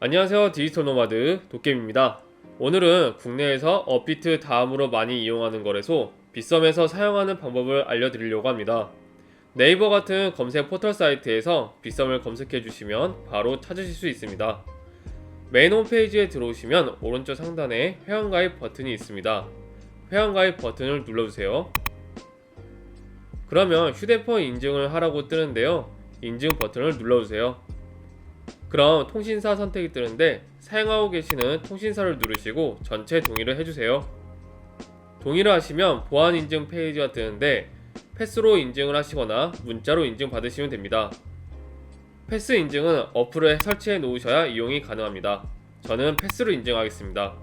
안녕하세요. 디지털 노마드 도깨입니다. 오늘은 국내에서 업비트 다음으로 많이 이용하는 거래소 빗썸에서 사용하는 방법을 알려드리려고 합니다. 네이버 같은 검색 포털 사이트에서 빗썸을 검색해 주시면 바로 찾으실 수 있습니다. 메인 홈페이지에 들어오시면 오른쪽 상단에 회원가입 버튼이 있습니다. 회원가입 버튼을 눌러주세요. 그러면 휴대폰 인증을 하라고 뜨는데요. 인증 버튼을 눌러주세요 그럼 통신사 선택이 뜨는데 사용하고 계시는 통신사를 누르시고 전체 동의를 해주세요. 동의를 하시면 보안 인증 페이지가 뜨는데 패스로 인증을 하시거나 문자로 인증 받으시면 됩니다. 패스 인증은 어플에 설치해 놓으셔야 이용이 가능합니다. 저는 패스로 인증하겠습니다.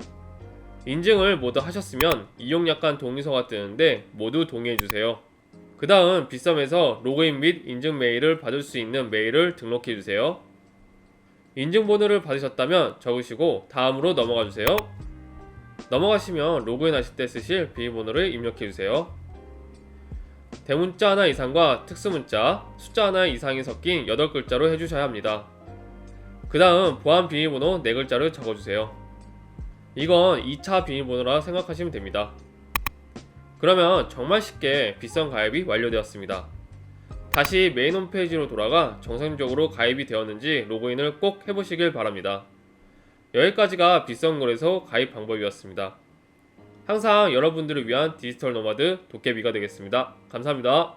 인증을 모두 하셨으면 이용 약관 동의서가 뜨는데 모두 동의해 주세요. 그 다음 빗썸에서 로그인 및 인증 메일을 받을 수 있는 메일을 등록해 주세요. 인증번호를 받으셨다면 적으시고 다음으로 넘어가 주세요. 넘어가시면 로그인 하실 때 쓰실 비밀번호를 입력해 주세요. 대문자 하나 이상과 특수문자, 숫자 하나 이상이 섞인 8글자로 해주셔야 합니다. 그 다음 보안 비밀번호 4글자를 적어주세요. 이건 2차 비밀번호라 생각하시면 됩니다. 그러면 정말 쉽게 빗썸 가입이 완료되었습니다. 다시 메인 홈페이지로 돌아가 정상적으로 가입이 되었는지 로그인을 꼭 해보시길 바랍니다. 여기까지가 빗썸거래소 가입 방법이었습니다. 항상 여러분들을 위한 디지털 노마드 도깨비가 되겠습니다. 감사합니다.